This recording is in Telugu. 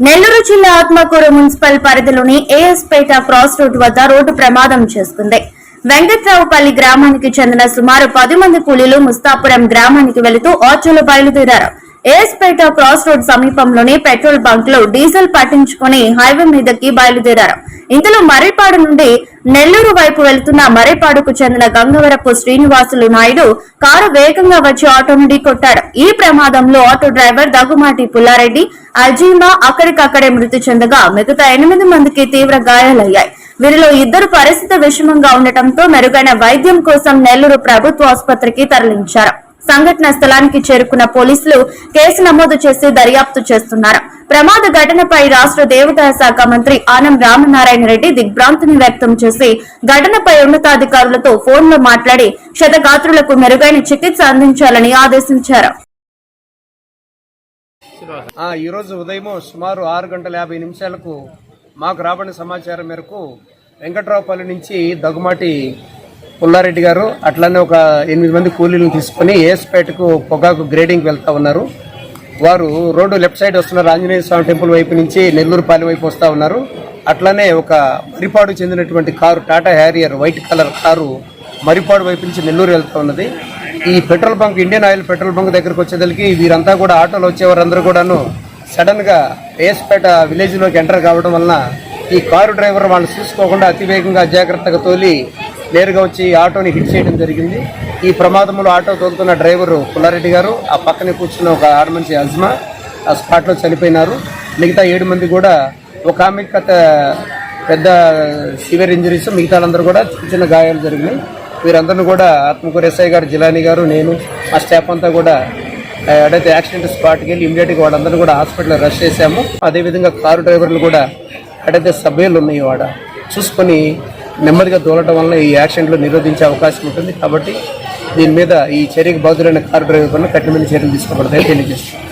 నెల్లూరు జిల్లా ఆత్మకూరు మున్సిపల్ పరిధిలోని ఏఎస్పేట క్రాస్ రోడ్ వద్ద రోడ్డు ప్రమాదం చేసుకుంది. వెంకట్రావుపల్లి గ్రామానికి చెందిన సుమారు పది మంది కూలీలు ముస్తాపురం గ్రామానికి వెళుతూ ఆటోలో బయలుదేరారు. ఏఎస్పేట క్రాస్ రోడ్ సమీపంలోని పెట్రోల్ బంక్లో డీజిల్ పట్టించుకుని హైవే మీదకి బయలుదేరారు. ఇంతలో మర్రిపాడు నుండి నెల్లూరు వైపు వెళ్తున్న మర్రిపాడుకు చెందిన గంగవరపు శ్రీనివాసులు నాయుడు కారు వేగంగా వచ్చి ఆటో నుండి కొట్టాడు. ఈ ప్రమాదంలో ఆటో డ్రైవర్ దగ్గుమాటి పుల్లారెడ్డి అజీమా అక్కడికక్కడే మృతి చెందగా మిగతా ఎనిమిది మందికి తీవ్ర గాయాలయ్యాయి. వీరిలో ఇద్దరు పరిస్థితి విషమంగా ఉండటంతో మెరుగైన వైద్యం కోసం నెల్లూరు ప్రభుత్వ ఆసుపత్రికి తరలించారు. సంఘటన స్థలానికి చేరుకున్న పోలీసులు కేసు నమోదు చేసి దర్యాప్తు చేస్తున్నారు. ప్రమాద ఘటనపై రాష్ట్ర దేవాదాయ శాఖ మంత్రి ఆనం రామనారాయణ రెడ్డి దిగ్భ్రాంతిని వ్యక్తం చేసి ఘటనపై ఉన్నతాధికారులతో ఫోన్లో మాట్లాడి క్షతగాత్రులకు మెరుగైన చికిత్స అందించాలని ఆదేశించారు. ఈరోజు ఉదయం సుమారు ఆరు గంటల యాభై నిమిషాలకు మాకు రాబడిన సమాచారం మేరకు వెంకట్రావుపల్లి నుంచి దగ్గుమాటి పుల్లారెడ్డి గారు అట్లానే ఒక ఎనిమిది మంది కూలీలను తీసుకుని ఏస్పేటకు పొగాకు గ్రేడింగ్కి వెళ్తా ఉన్నారు. వారు రోడ్డు లెఫ్ట్ సైడ్ వస్తున్నారు ఆంజనేయ స్వామి టెంపుల్ వైపు నుంచి నెల్లూరుపాలెం వైపు వస్తూ ఉన్నారు. అట్లనే ఒక మరిపాడు చెందినటువంటి car Tata Harrier white colour car Maripadu వైపు నుంచి నెల్లూరు వెళ్తూ ఉన్నది. ఈ petrol bunk Indian oil petrol bunk దగ్గరకు వచ్చేసరికి వీరంతా కూడా ఆటోలో వచ్చేవారందరూ కూడాను సడన్గా ఏస్పేట విలేజ్లోకి ఎంటర్ కావడం వలన ఈ కారు డ్రైవర్ వాళ్ళు చూసుకోకుండా అతివేగంగా అజాగ్రత్తగా తోలి నేరుగా వచ్చి ఆటోని హిట్ చేయడం జరిగింది. ఈ ప్రమాదంలో ఆటో తోలుతున్న డ్రైవర్ పుల్లారెడ్డి గారు ఆ పక్కనే కూర్చున్న ఒక ఆరు మంచి అజ్మా ఆ స్పాట్లో చనిపోయినారు. మిగతా ఏడు మంది కూడా ఒక ఆమె పెద్ద సివియర్ ఇంజరీస్ మిగతా వాళ్ళందరూ కూడా చిన్న చిన్న గాయాలు జరిగినాయి. వీరందరిని కూడా ఆత్మకూరు ఎస్ఐ గారు జిలాని గారు నేను మా స్టాఫ్ అంతా కూడా ఆ, యాక్సిడెంట్ స్పాట్కి వెళ్ళి ఇమీడియట్గా వాళ్ళందరూ కూడా హాస్పిటల్ రష్ చేశాము. అదేవిధంగా కారు డ్రైవర్లు కూడా ఎడైతే సభ్యులు ఉన్నాయి వాడ చూసుకొని నెమ్మదిగా దూలటం వల్ల ఈ యాక్సిడెంట్లు నిరోధించే అవకాశం ఉంటుంది. కాబట్టి దీని మీద ఈ చర్యకు బాధ్యులైన కారు డ్రైవర్ పైన కఠినమైన చర్యలు తీసుకోబడతాయని తెలియజేస్తున్నాం.